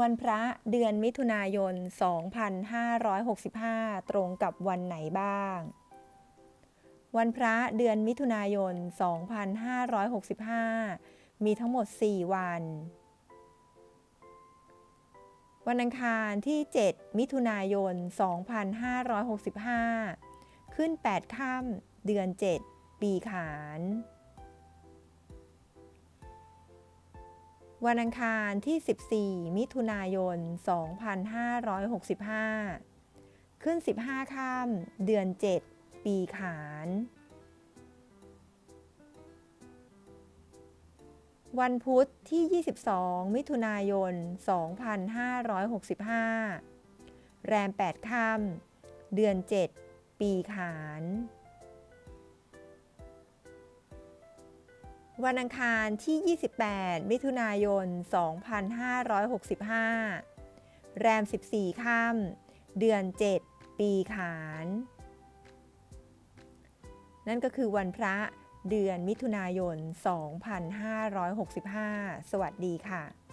วันพระเดือนมิถุนายน 2565 ตรงกับวันไหนบ้าง วันพระเดือนมิถุนายน 2565 มีทั้งหมด 4 วัน วันอังคารที่ 7 มิถุนายน 2565 ขึ้น 8 ค่ำเดือน 7 ปีขาน วันอังคารที่ 14 มิถุนายน 2565 ขึ้น 15ค่ำเดือน 7 ปีขาน วันพุธที่ 22 มิถุนายน 2565 แรม8ค่ำเดือน 7 ปีขาน วันอังคารที่ 28 มิถุนายน 2565 แรม 14 ค่ำเดือน 7 ปีขาน นั่นก็คือวันพระเดือนมิถุนายน 2565 สวัสดีค่ะ